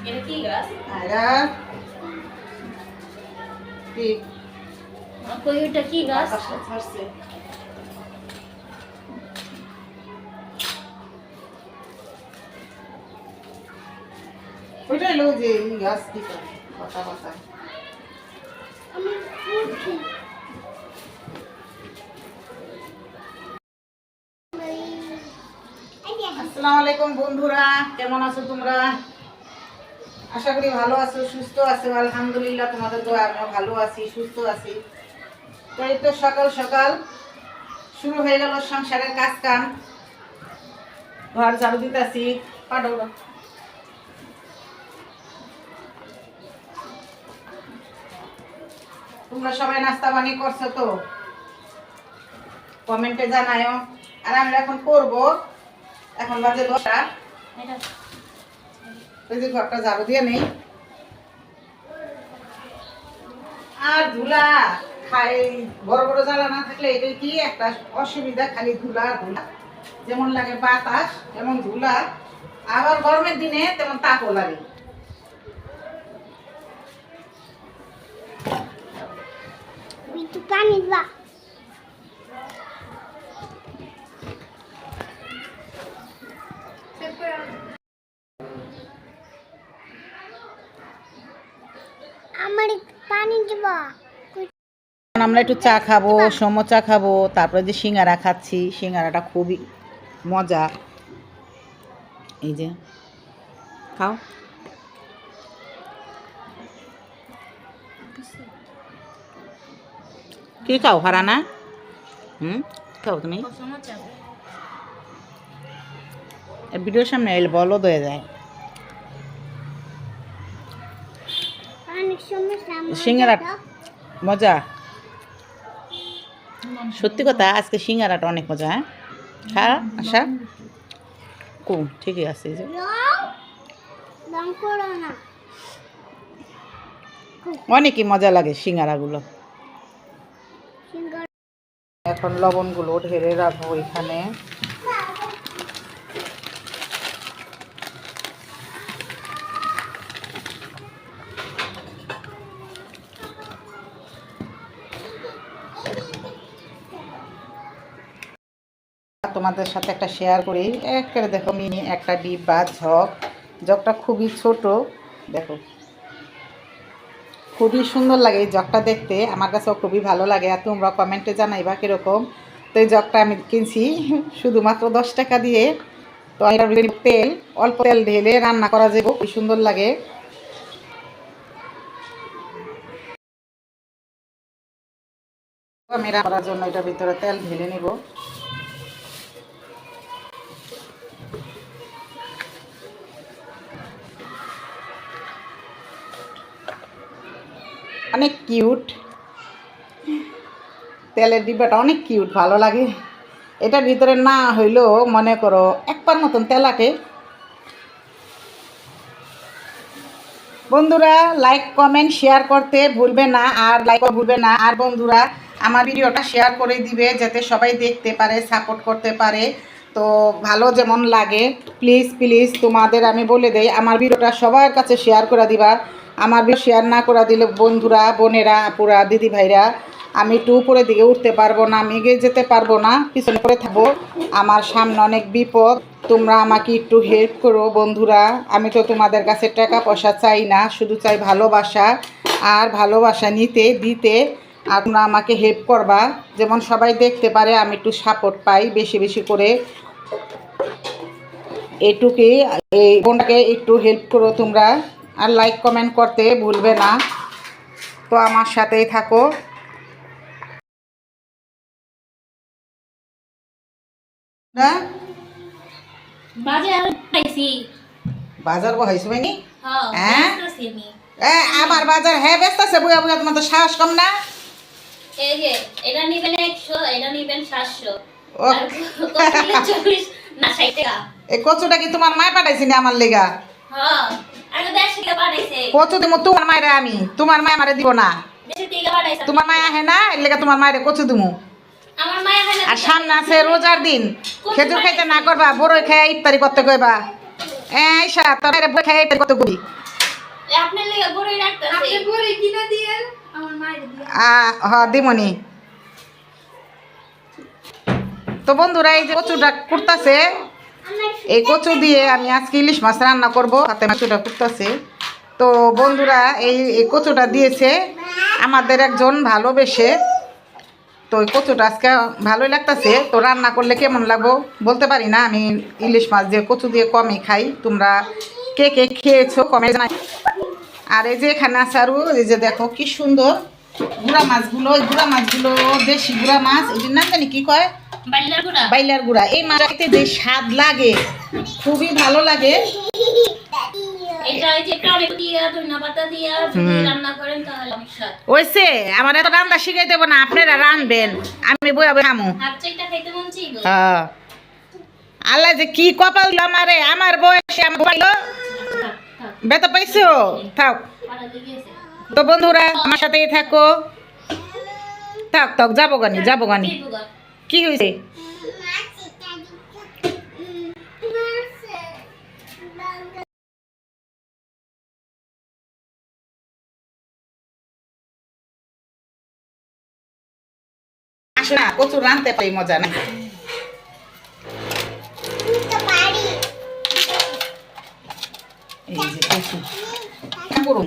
এটা কি গাছ আয়রা কি কই ওটা কি গাছ আকাশটা ছাড়ছে ওইটা হলো যে এই গাছ কি করে? পাতা পাতা আসসালামু আলাইকুম বন্ধুরা, কেমন আছো তোমরা? আশা করি ভালো আছো, সুস্থ আছো, আলহামদুলিল্লাহ তোমাদের তো আমিও ভালো আছি, সুস্থ আছি। তো এই তো সকাল সকাল, শুরু হয়ে গেল সংসারের কাজ কাম ঘর ঝাড়ু দিতেছি পাঠক তোমরা সবাই নাস্তা পানি করছ তো? কমেন্টে জানায়ও। আর আমরা এখন করব এখন বাজে দশটা। ওই যে ঘরটা ঝাড়ু দিয়ে নেই। আর ধুলা খাই বড় বড় জ্বালা না থাকলে এটাই কি একটা অসুবিধা খালি ধুলা আর ধুলা। যেমন লাগে বাতাস যেমন ধুলা। আবার গরমের দিনে তেমন তাপও লাগে। পানি আমার পানি দিবা। আমরা একটু চা খাব সমোচা খাব তারপরে যে সিঙ্গারা খাচ্ছি সিঙ্গারাটা খুবই মজা। এই যে খাও। কি খাও হারানা হুম খাও তুমি। ভিডিওর সামনে এলে বলো দয়ে যায় অনেক সমস্যা আমার সিঙ্গারা মজা। সত্যি কথা আজকে সিঙ্গারাটা অনেক মজা হ্যাঁ? হ্যাঁ আশা? কু ঠিকই আছে যে। অনেকই মজা লাগে সিঙ্গারাগুলো। সিঙ্গারা এখন লবণগুলো ঢেলে রাখব এখানে। তোমাদের সাথে একটা শেয়ার করি। একেবারে দেখো, মিনি একটা ডিপ বা ঝক জগটা খুবই ছোট, দেখো। খুবই সুন্দর লাগে এই জগটা দেখতে। আমার কাছেও খুবই ভালো লাগে আর তোমরা কমেন্টে জানাইবা কীরকম। তো এই জগটা আমি কিনছি শুধুমাত্র দশ টাকা দিয়ে। তো ভিতরে তেল, অল্প তেল ঢেলে রান্না করা যাবে, খুবই সুন্দর লাগে। আমি করার জন্য এটার ভিতরে তেল ঢেলে নেব। অনেক কিউট। তেলের ডিব্বাটা অনেক কিউট, ভালো লাগে। এটার ভিতরে না হইলেও মনে করো একবার মতন তেল আটে বন্ধুরা লাইক কমেন্ট শেয়ার করতে ভুলবে না, আর লাইক ভুলবে না। আর বন্ধুরা, আমার ভিডিওটা শেয়ার করে দিবে, যাতে সবাই দেখতে পারে সাপোর্ট করতে পারে। তো ভালো যেমন লাগে প্লিজ প্লিজ তোমাদের আমি বলে দেই, আমার ভিডিওটা সবার কাছে শেয়ার করে দিবা। আমার শেয়ার না করে দিলে বন্ধুরা, বোনেরা, আপুরা দিদি ভাইরা আমি একটু উপরের দিকে উঠতে পারব না এগিয়ে যেতে পারব না, পিছনে পড়ে থাকব। আমার সামনে অনেক বিপদ, তোমরা আমাকে একটু হেল্প করো বন্ধুরা। আমি তো তোমাদের কাছে টাকা পয়সা চাই না, শুধু চাই ভালোবাসা আর ভালোবাসা নিতে, দিতে। আর তোমরা আমাকে হেল্প করবা। যেমন সবাই দেখতে পারে আমি একটু সাপোর্ট পাই বেশি বেশি করে। এটুকুই, এই বোনটাকে একটু হেল্প করো তোমরা। আর লাইক কমেন্ট করতে ভুলবে না। তো আমার সাথেই থাকো। পাইছি বাজার বহাইছো। মানে হ্যাঁ হ্যাঁ? আমার বাজার? হ্যাঁ ব্যস্ত আছে বুয়া বুয়া তোমার তো সাহস কম না। এটা নিবেন একশো এটা নিবেন সাতশো। ও। আর কত নিলে চল্লিশ না টাকা। এই কচুটা কি তোমার মায় পাঠাইছি আমার লেগা? হ্যাঁ। কচু দিব তোমার মায়েরা আমি। তোমার মায় আমারে দিব না। তোমার মায় আহে না? এর লেগা তোমার মায়ের কচু দিমু? আমার মায়ের না। আর সামনে আছে রোজার দিন। খেজুর খাইতে না করবা বড়ই খাই ইফতারি করতে কইবা। এই সা তোর বই খাই ইফতারি করতে কবি হ দিমনি। তো বন্ধুরা এই যে কচুটা কুটতাছে এই কচু দিয়ে আমি আজকে ইলিশ মাছ রান্না করব, হাতে কচুটা কুটতাছে তো বন্ধুরা, এই এই কচুটা দিয়েছে আমাদের একজন ভালোবেসে। তো এই কচুটা আজকে ভালোই লাগতাছে। তো রান্না করলে কেমন লাগবো বলতে পারি না, আমি ইলিশ মাছ দিয়ে কচু দিয়ে কমই খাই। তোমরা কে কে খেয়েছো কমে জানাই। আর এই যে এখানে আরও এই যে দেখো কি সুন্দর। গুড়া মাছগুলো এই গুড়া মাছগুলো দেশি গুড়া মাছ এটির নাম জানি কি কয়? বাইলার গুড়া। এই মাছটাতে যে স্বাদ লাগে খুবই ভালো লাগে। ওইসে আমার এত রান্না শিখাই দেবো না আপনারা রানবেন। আমি বই খামু। আল্লাহ যে কি কপাল আমারে আমার বয়সে আমার বেতা পাইছো? থাক। তো বন্ধুরা আমার সাথেই থাকো। থাক থাক যাব গানি যাব গানি। কি হয়েছে? আসো না প্রচুর রানতে পারি মজা না এই যে কচু না করুন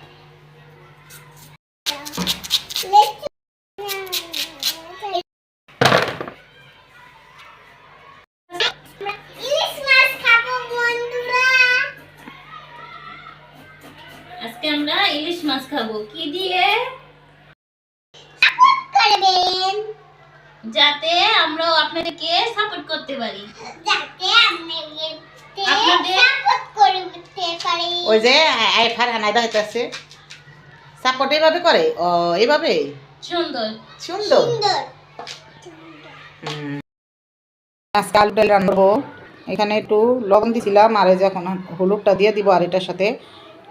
যাতে আমরা আপনাদেরকে সাপোর্ট করতে পারি। যাতে আপনাদের আপনাদের- সাপোর্ট করতে পারি। ওই যে আই ফারহানা দাইতাছে সাপোর্ট এইভাবে করে? ও এইভাবে? সুন্দর। সুন্দর? সুন্দর। আজকে আলু ডাল রান্নবো এখানে একটু লবণ দিছিলাম আর এই যে এখন হলুদটা দিয়ে দিব আর এটার সাথে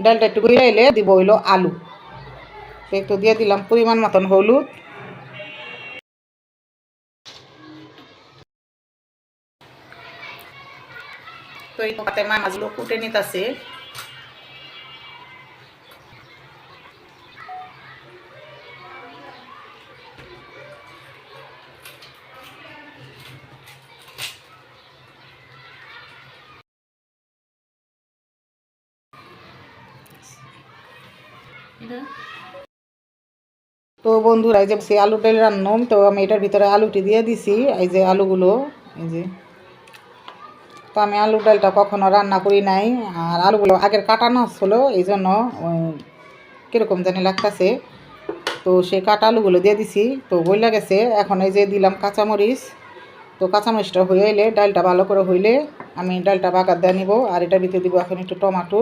ডালটা একটু গইরা এলে দিব হইল আলু। একটু দিয়ে দিলাম পরিমাণ মতন হলুদ। তো মাছগুলো কুটে নিতেছে। তো বন্ধুরা, এই যে আলু ডাল রান্নম, তো আমি এটার ভিতরে আলুটি দিয়ে দিছি, এই যে আলুগুলো, এই যে। তো আমি আলু ডালটা কখনো রান্না করি নাই, আর আলুগুলো আগের কাটানো ছিল, এই জন্য কীরকম জানি লাগতেছে। তো সেই কাটা আলুগুলো দিয়ে দিছি, তো বইলা গেছে, এখন এই যে দিলাম কাঁচামরিচ। তো কাঁচামরিচটা হয়ে এলে, ডালটা ভালো করে হইলে আমি ডালটা বাগার দিয়ে নিব, আর এটার ভিতরে দিব এখন একটু টমাটো।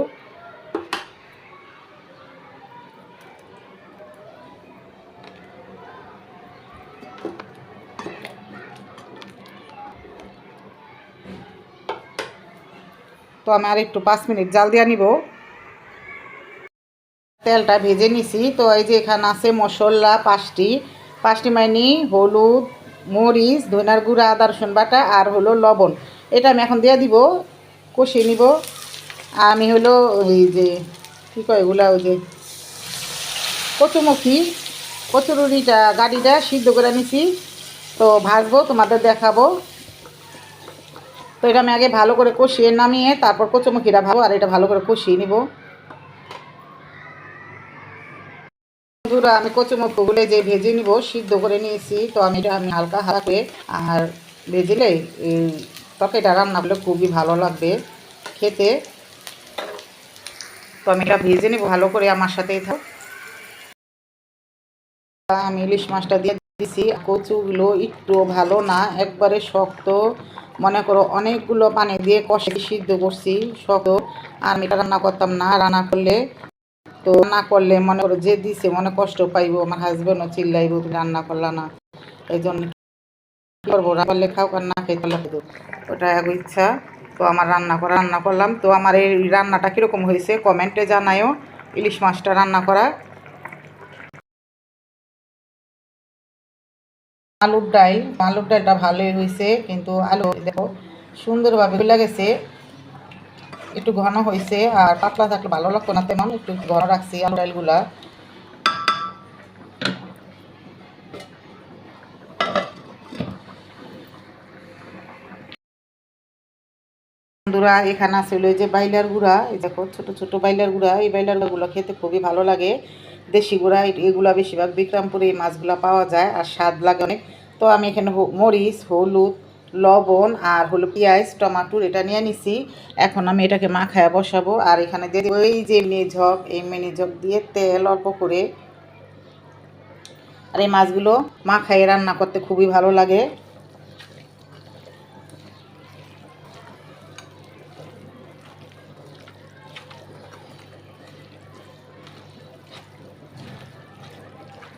তো আমি আর একটু পাঁচ মিনিট জাল দিয়ে নিব। তেলটা ভেজে নিছি। তো এই যে এখানে আছে মশলা, পাঁচটি। পাঁচটি মাইনি, হলুদ, মরিচ ধনার গুঁড়া, আদা, রসুন বাটা আর হলো লবণ। এটা আমি এখন দিয়ে দিব, কষিয়ে নিব। আমি হলো ওই যে, কী কয় এগুলা ওই যে, কচুমুখী কচুরিটা গাড়িটা সিদ্ধ করে নিছি। তো ভাজবো, তোমাদের দেখাবো। তো এটা আমি আগে ভালো করে কষিয়ে নামিয়ে তারপর কচুমুখিটা ভাবো আর এটা ভালো করে কষিয়ে নিব। বন্ধুরা, আমি কচুমুখগুলো যে ভেজে নিব, সিদ্ধ করে নিয়েছি। তো আমি এটা আমি হালকা হালকা করে আর ভেজিলে এই তরকারিটা রান্না করলে খুবই ভালো লাগবে খেতে। তো আমি এটা ভেজে নিব, ভালো করে আমার সাথেই থাক। আমি ইলিশ মাছটা দিয়ে দিছি। কচুগুলো একটু ভালো না, একবারে শক্ত। মনে করো অনেকগুলো পানি দিয়ে কষে সিদ্ধ করছি, শক্ত। আর আমি রান্না করতাম না, রান্না করলে তো না করলে মনে করো যে দিছে, মনে কষ্ট পাইবো, আমার হাজব্যান্ডও চিল্লাইবো তুমি রান্না করলা না। এই জন্য করব, রান্না খাও, আর না খেয়ে খাইতো। ওটা এক ইচ্ছা। তো আমার রান্না করা, রান্না করলাম। তো আমার এই রান্নাটা কীরকম হয়েছে? কমেন্টে জানায়ও ইলিশ মাছটা রান্না করা আলুর ডাল, আলুর ডালটা ভালোই হয়েছে, কিন্তু আলু দেখো সুন্দরভাবে গলে গেছে। একটু ঘন হয়েছে আর পাতলা থাকলে ভালো লাগতো না, তেমন একটু ঘন রাখছি আলু ডালগুলা। বন্ধুরা, এখানে আসলে ওই যে বাইলার গুঁড়া। এই দেখো, ছোট ছোট বাইলার গুঁড়া। এই বাইলার গুঁড়ো খেতে খুবই ভালো লাগে। দেশি গুঁড়া এগুলা বেশিরভাগ বিক্রমপুরে এই মাছগুলা পাওয়া যায় আর স্বাদ লাগে অনেক। তো আমি এখানে মরিচ, হলুদ, লবণ আর হলো পেঁয়াজ, টমাটোর এটা নিয়ে নিছি। এখন আমি এটাকে মাখায় বসাবো। আর এখানে দেবো এই যে মিনি ঝক এই মিনি ঝক দিয়ে তেল অল্প করে। আর এই মাছগুলো মাখায় রান্না করতে খুবই ভালো লাগে।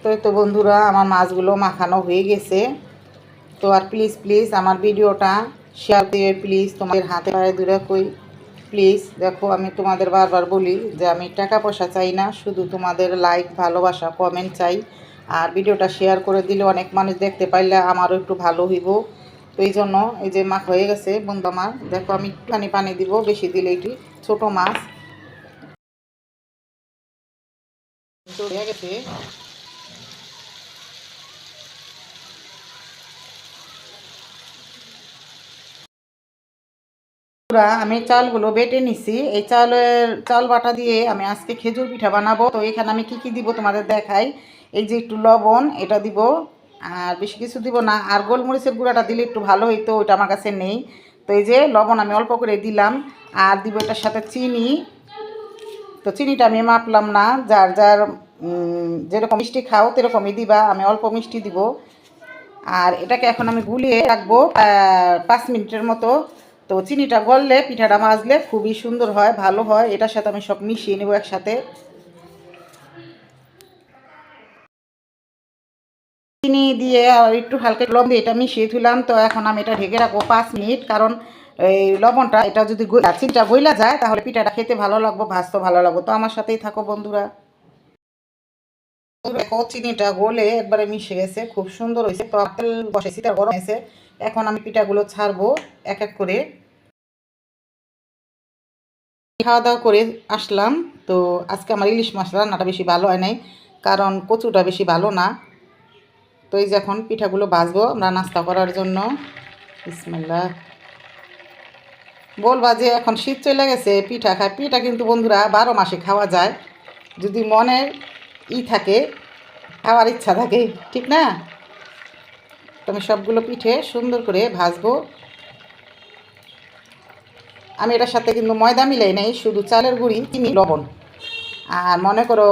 তো তো বন্ধুরা, আমার মাছগুলো মাখানো হয়ে গেছে। তো আর প্লিজ প্লিজ আমার ভিডিওটা শেয়ার দিয়ে প্লিজ তোমাদের হাতে পায়ে দূরে কই। প্লিজ দেখো, আমি তোমাদের বারবার বলি যে আমি টাকা পয়সা চাই না, শুধু তোমাদের লাইক ভালোবাসা কমেন্ট চাই। আর ভিডিওটা শেয়ার করে দিলে অনেক মানুষ দেখতে পাইলে আমারও একটু ভালো হইব। তো এই জন্য এই যে মাখ হয়ে গেছে বন্ধু আমার, দেখো আমি একটুখানি পানি দিব, বেশি দিলে এটি ছোট মাছ। গেছে। বন্ধুরা, আমি চালগুলো বেটে নিছি। এই চালের চাল বাটা দিয়ে আমি আজকে খেজুর পিঠা বানাবো। তো এখানে আমি কি কি দিব তোমাদের দেখাই। এই যে একটু লবণ এটা দিব। আর বেশি কিছু দিব না। আর গোলমরিচের গুঁড়াটা দিলে একটু ভালো হইতো ওইটা আমার কাছে নেই। তো এই যে লবণ আমি অল্প করে দিলাম। আর দিব এটার সাথে চিনি। তো চিনিটা আমি মাপলাম না। যার যার যেরকম মিষ্টি খাও সেরকমই দিবা। আমি অল্প মিষ্টি দিব। আর এটাকে এখন আমি গুলিয়ে রাখব পাঁচ মিনিটের মতো। তো চিনিটা গললে, পিঠাটা মাজলে খুবই সুন্দর হয়, ভালো হয়। এটার সাথে আমি সব মিশিয়ে নেব একসাথে। চিনি দিয়ে আর একটু হালকা লবণ দিয়ে এটা মিশিয়ে তুলাম তো এখন আমি এটা ঢেকে রাখব পাঁচ মিনিট। কারণ এই লবণটা, এটা যদি চিনিটা গইলা যায়, তাহলে পিঠাটা খেতে ভালো লাগবো ভাজতে ভালো লাগবো। তো আমার সাথেই থাকো বন্ধুরা। দেখো, চিনিটা গলে একবারে মিশে গেছে, খুব সুন্দর হয়েছে। তো তেল বসেছি তার গরম হয়েছে। এখন আমি পিঠাগুলো ছাড়বো, এক এক করে। খাওয়া দাওয়া করে আসলাম। তো আজকে আমার ইলিশ মাছ রান্নাটা বেশি ভালো হয় নাই, কারণ কচুটা বেশি ভালো না। তো এই যে এখন পিঠাগুলো ভাজবো আমরা নাস্তা করার জন্য। বিসমিল্লাহ। বলবা যে এখন শীত চলে গেছে, পিঠা খায় পিঠা কিন্তু বন্ধুরা বারো মাসে খাওয়া যায়। যদি মনের ই থাকে, খাওয়ার ইচ্ছা থাকে, ঠিক না? তো আমি সবগুলো পিঠে সুন্দর করে ভাজবো। আমি এটার সাথে কিন্তু ময়দা মিলাই নেই, শুধু চালের গুঁড়ি, চিনি, লবণ। আর মনে করো,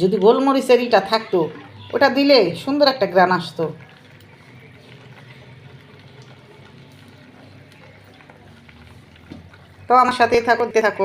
যদি গোলমরিচের ইটা থাকতো, ওটা দিলে সুন্দর একটা গ্রান আসতো। তো আমার সাথেই থাকো থাকো